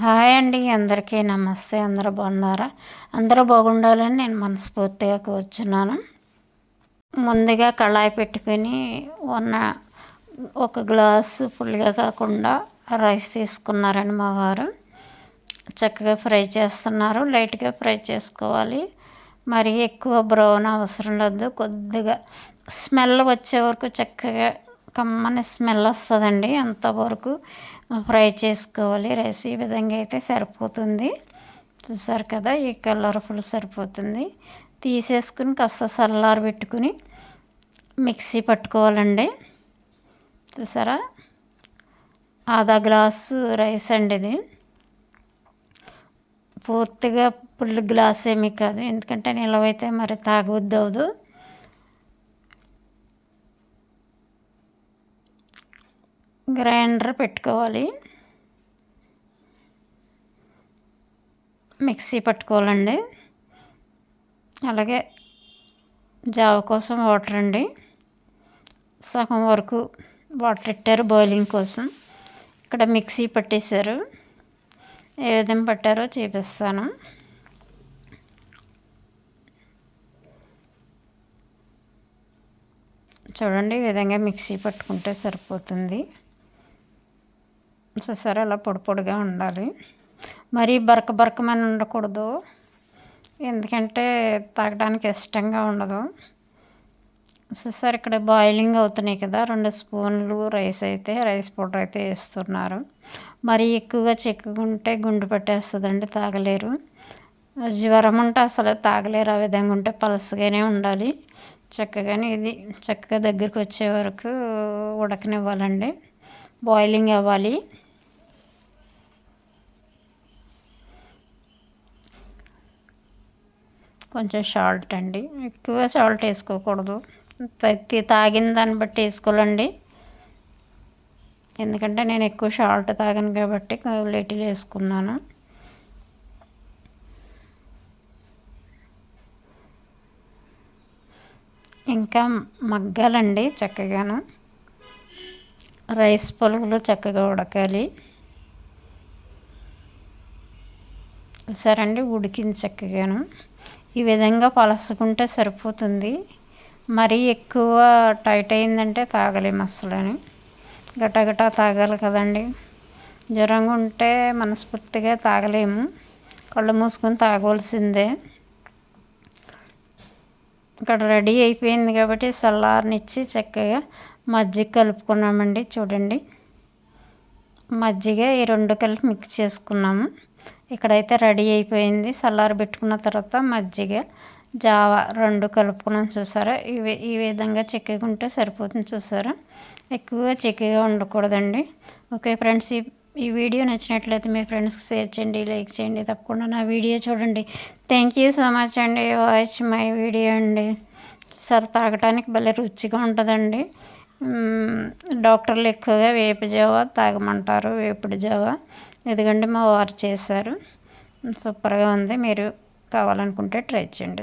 Hi అండి అందరికీ నమస్తే అందరూ బాగున్నారా? అందరూ బాగుండాలని నేను మనస్ఫూర్తిగా కూర్చున్నాను. ముందుగా కళాయి పెట్టుకొని ఉన్న ఒక గ్లాసు ఫుల్గా కాకుండా రైస్ తీసుకున్నారని మా వారు. చక్కగా ఫ్రై చేస్తున్నారు లైట్గా ఫ్రై చేసుకోవాలి. మరి ఎక్కువ బ్రౌన్ అవసరం లేదు కొద్దిగా స్మెల్ వచ్చే వరకు చక్కగా కమ్మని స్మెల్ వస్తుందండి అంతవరకు ఫ్రై చేసుకోవాలి. రైస్ ఈ విధంగా అయితే సరిపోతుంది. చూసారు కదా ఈ కలర్ఫుల్ సరిపోతుంది. తీసేసుకుని కాస్త సల్లారు పెట్టుకుని మిక్సీ పట్టుకోవాలండి. చూసారా? ఆధా గ్లాసు రైస్ అండి ఇది. పూర్తిగా ఫుల్ గ్లాస్ ఏమీ కాదు. ఎందుకంటే నిలవైతే మరి తాగవద్దు అవదు గ్రైండర్ పెట్టుకోవాలి. మిక్సీ పట్టుకోవాలండి. అలాగే జావ కోసం వాటర్ అండి. సగం వరకు వాటర్ పెట్టారు బాయిలింగ్ కోసం. ఇక్కడ మిక్సీ పట్టేశారు. ఏ విధంగా పట్టారో చూపిస్తాను. చూడండి ఈ విధంగా మిక్సీ పట్టుకుంటే సరిపోతుంది. చూసారా అలా పొడి పొడిగా ఉండాలి. మరీ బరక బరకమని ఉండకూడదు. ఎందుకంటే తాగడానికి ఇష్టంగా ఉండదు. చూసారు ఇక్కడ బాయిలింగ్ అవుతున్నాయి కదా రెండు స్పూన్లు రైస్ అయితే రైస్ పౌడర్ అయితే వేస్తున్నారు. మరీ ఎక్కువగా చెక్కుకుంటే గుండు పెట్టేస్తుందండి తాగలేరు. జ్వరం ఉంటే అసలు తాగలేరు ఆ విధంగా ఉంటే పలసగానే ఉండాలి. చక్కగానే ఇది చక్కగా దగ్గరికి వచ్చే వరకు ఉడకనివ్వాలండి. బాయిలింగ్ అవ్వాలి. కొంచెం సాల్ట్ అండి. ఎక్కువ సాల్ట్ వేసుకోకూడదు. తాగిన దాన్ని బట్టి వేసుకోవాలండి. ఎందుకంటే నేను ఎక్కువ సాల్ట్ తాగాను కాబట్టి లిటిల్ వేసుకున్నాను. ఇంకా మగ్గాలండి చక్కగాను. రైస్ పొలుగులు చక్కగా ఉడకాలి. సరే అండి ఉడికింది చక్కగాను. ఈ విధంగా పలసుకుంటే సరిపోతుంది. మరీ ఎక్కువ టైట్ అయిందంటే తాగలేము అసలని గటగటా తాగాలి కదండి. జ్వరంగా ఉంటే మనస్ఫూర్తిగా తాగలేము. కళ్ళు మూసుకొని తాగవలసిందే. ఇక్కడ రెడీ అయిపోయింది కాబట్టి సల్లారనిచ్చి చక్కగా మజ్జిగ కలుపుకున్నామండి. చూడండి. మజ్జిగ ఈ రెండు కలిపి మిక్స్ చేసుకున్నాము. ఇక్కడైతే రెడీ అయిపోయింది. సల్లారు పెట్టుకున్న తర్వాత మజ్జిగ జావ రెండు కలుపుకున్నాం చూసారా? ఇవి ఈ విధంగా చెక్కగా సరిపోతుంది చూసారా? ఎక్కువగా చెక్కగా ఉండకూడదండి. ఓకే ఫ్రెండ్స్ ఈ ఈ వీడియో నచ్చినట్లయితే మీ ఫ్రెండ్స్కి షేర్ చేయండి లైక్ చేయండి తప్పకుండా నా వీడియో చూడండి. థ్యాంక్ యూ సో మచ్ అండి వాచ్ మై వీడియో అండి. సార్ తాగటానికి భలే రుచిగా ఉంటుందండి. డాక్టర్లు ఎక్కువగా వేప జావ తాగమంటారు వేపుడు జావ. ఎందుకంటే మా వారు చేశారు. సూపర్గా ఉంది. మీరు కావాలనుకుంటే ట్రై చేయండి.